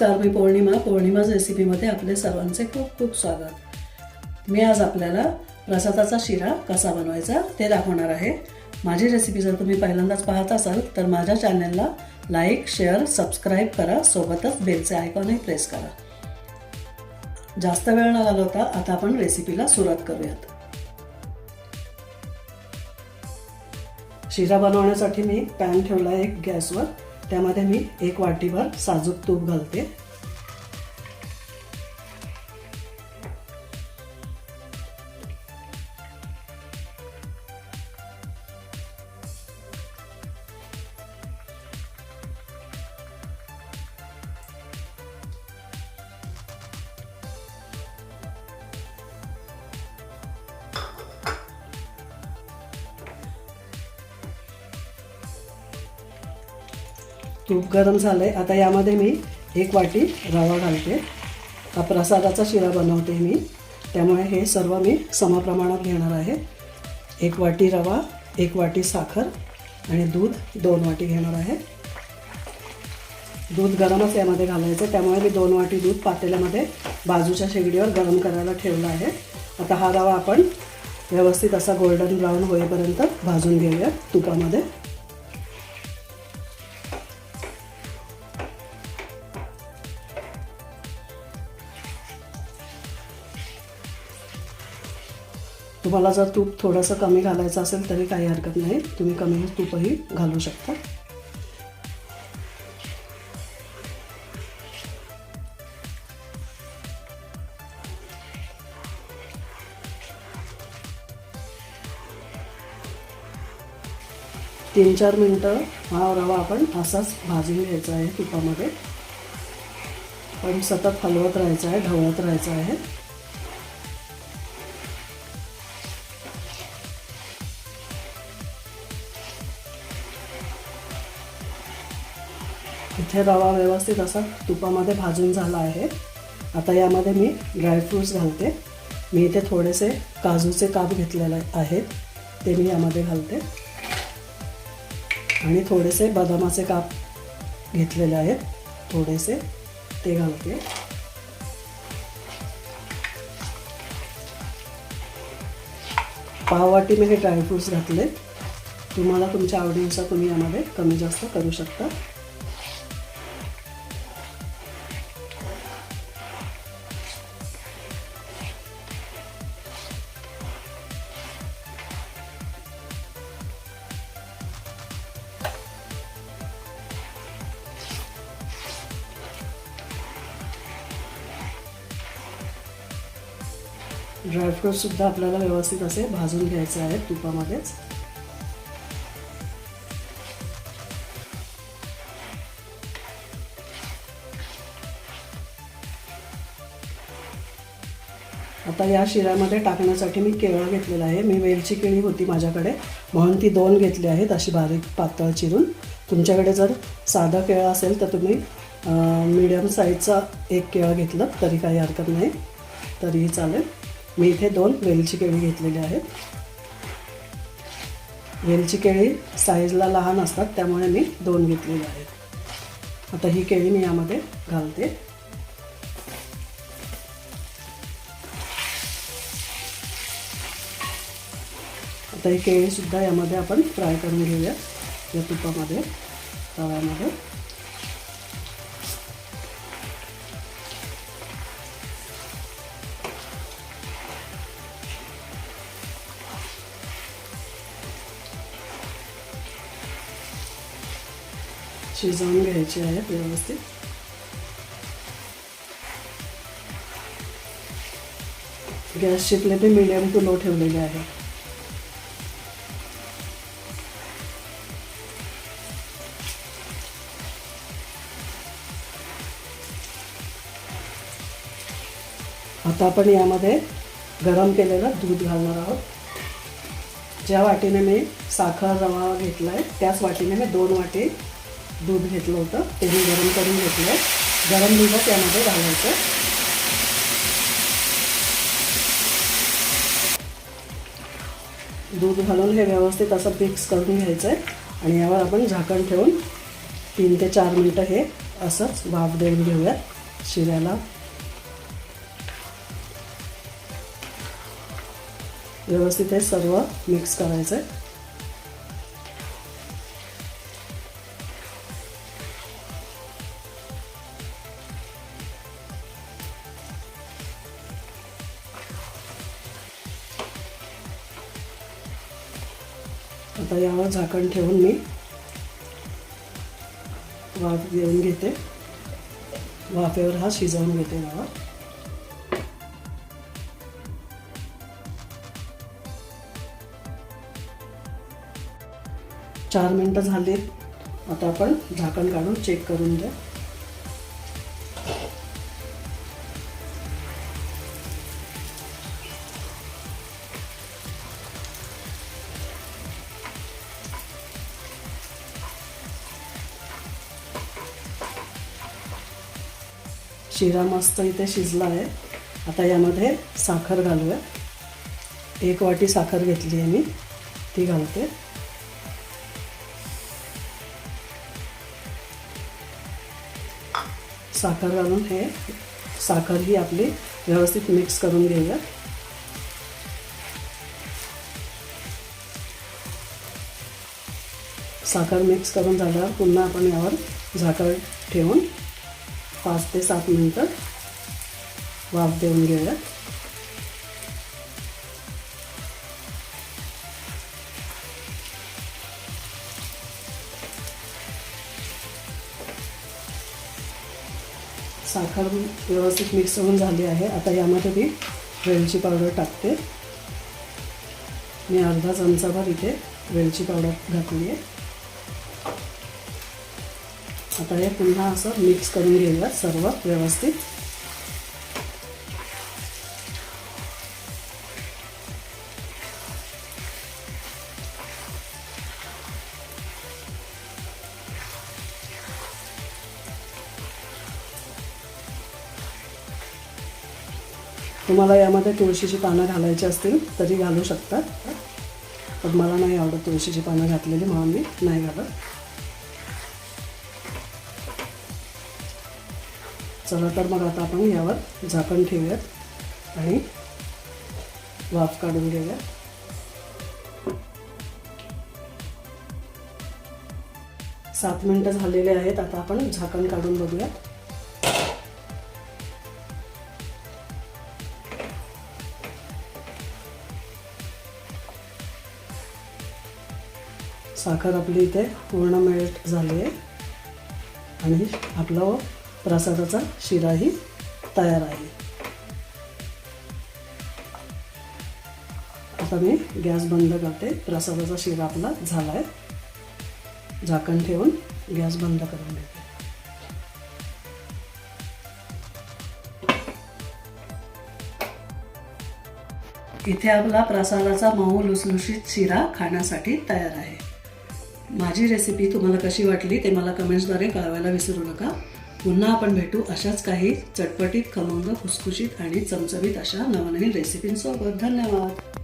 नमस्कार मी पौर्णिमा. पौर्णिमाज रेसिपीमध्ये आपले सर्वांचे खूप खूप स्वागत. मी आज आपल्याला प्रसादाचा शिरा कसा बनवायचा ते दाखवणार आहे. माझी रेसिपी जर तुम्ही पहिल्यांदाच पाहत असाल तर माझ्या चॅनलला लाईक शेअर सबस्क्राईब करा. सोबतच बेलचे आयकॉनही प्रेस करा. जास्त वेळ न घालवता आता आपण रेसिपीला सुरुवात करूयात. शिरा बनवण्यासाठी मी पॅन ठेवला आहे एक गॅसवर. त्यामध्ये मी एक वाटीभर साजूक तूप घालते. तूप गरम झालं आहे आता यामध्ये मी एक वाटी रवा घालते. हा प्रसादाचा शिरा बनवते मी. त्यामुळे हे सर्व मी समप्रमाणात घेणार आहे. एक वाटी रवा एक वाटी साखर आणि दूध दोन वाटी घेणार आहे. दूध गरमच यामध्ये घालायचं. त्यामुळे मी दोन वाटी दूध पातेल्यामध्ये बाजूच्या शेगडीवर गरम करायला ठेवलं आहे. आता हा रवा आपण व्यवस्थित असा गोल्डन ब्राऊन होईपर्यंत भाजून घेऊया तुपामध्ये. तुम्हाला जर तूप थोडंसं कमी घालायचं असेल तरी काही हरकत नाही. तुम्ही कमी तूपही घालू शकता. तीन चार मिनटं हा रवा आपण असाच भाजून घ्यायचा आहे तुपामध्ये. पण सतत हलवत राहायचं आहे ढवळत राहायचं आहे. इथे रवा व्यवस्थित असा तुपामध्ये भाजून झाला आहे. आता यामध्ये मी ड्रायफ्रूट्स घालते. मी इथे थोडेसे काजूचे काप घेतलेले आहेत. ते मी यामध्ये घालते. आणि थोडेसे बदामाचे काप घेतलेले आहेत. थोडेसे ते घालते. पाववाटी मी हे ड्रायफ्रूट्स घातले. तुम्हाला तुमच्या आवडीनुसार तुम्ही यामध्ये कमी जास्त करू शकता. ड्रायफ्रूटसुद्धा आपल्याला व्यवस्थित असे भाजून घ्यायचे आहेत तुपामध्येच. आता या शिऱ्यामध्ये टाकण्यासाठी मी केळं घेतलेला आहे. मी वेलची केळी होती माझ्याकडे. म्हणून ती दोन घेतली आहेत अशी बारीक पातळ चिरून. तुमच्याकडे जर साधा केळं असेल तर तुम्ही मीडियम साईजचा एक केळं घेतलं तरी काही हरकत नाही. तरीही चालेल. मी इथे दोन वेलची केळी घेतलेली आहेत. वेलची केळी साईजला लहान असतात त्यामुळे मी दोन घेतलेली आहेत. आता ही केळी मी यामध्ये घालते. आता ही केळीसुद्धा यामध्ये आपण फ्राय करून घेऊया या तुपामध्ये तव्यामध्ये. शिजवून घ्यायचे आहेत व्यवस्थित गॅसची फ्लेम मी मिडियम टू लो ठेवलेले आहे आता आपण यामध्ये गरम केलेलं दूध घालणार आहोत ज्या वाटीने मी साखर रवा घेतला आहे त्याच वाटीने मी दोन वाटी दूध घेतलं होतं. ते मी गरम करून घेतलं गरम दूध त्यामध्ये घालायचं. दूध घालून हे व्यवस्थित असं मिक्स करून घ्यायचं आहे आणि यावर आपण झाकण ठेवून तीन ते चार मिनटं हे असंच वाफ देऊन घेऊयात. शिऱ्याला. व्यवस्थित हे सर्व मिक्स करायचं आहे आता यावर झाकण ठेवून मी वाफ देऊन घेते. वाफेवर हा शिजवून घेते रवा चार मिनटं झाली आता आपण झाकण काढून चेक करून द्या शिरा मस्त इथे शिजला आहे आता यामध्ये साखर घालूया. एक वाटी साखर घेतली आहे मी. ती घालते. साखर घालून हे साखर ही आपली व्यवस्थित मिक्स करून घेऊया. साखर मिक्स करून झाल्यावर पुन्हा आपण यावर झाकण ठेवून पाच ते सात मिनटं वाफ देऊन घेऊयात साखर व्यवस्थित मिक्स होऊन झाली आहे. आता यामध्ये मी वेलची पावडर टाकते. मी अर्धा चमचाभर इथे वेलची पावडर घातली आहे. आता हे पुन्हा असं मिक्स करून घेऊया सर्व व्यवस्थित. तुम्हाला यामध्ये तुळशीची पानं घालायची असतील तरी घालू शकतात पण मला नाही आवडत तुळशीची पानं घातलेली म्हणून मी नाही घालत. चला तर मग आता आपण यावर झाकण ठेवूयात आणि वाफ काढून घेऊया. सात मिनटं झालेले आहेत आता आपण झाकण काढून बघूयात. साखर आपली इथे पूर्ण मेल्ट झाली आहे. आणि आपला प्रसादाचा शिराही तयार आहे. आता मी गॅस बंद करते. प्रसादाचा शिरा आपला झाला आहे झाकण ठेवून गॅस बंद करून घेते. इथे आपला प्रसादाचा मऊ लुसलुशीत शिरा खाण्यासाठी तयार आहे. माझी रेसिपी तुम्हाला कशी वाटली ते मला कमेंट्सद्वारे कळवायला विसरू नका. पुन्हा आपण भेटू अशाच काही चटपटीत खमंग खुसखुशीत आणि चमचमीत अशा नवनवीन रेसिपींसोबत धन्यवाद.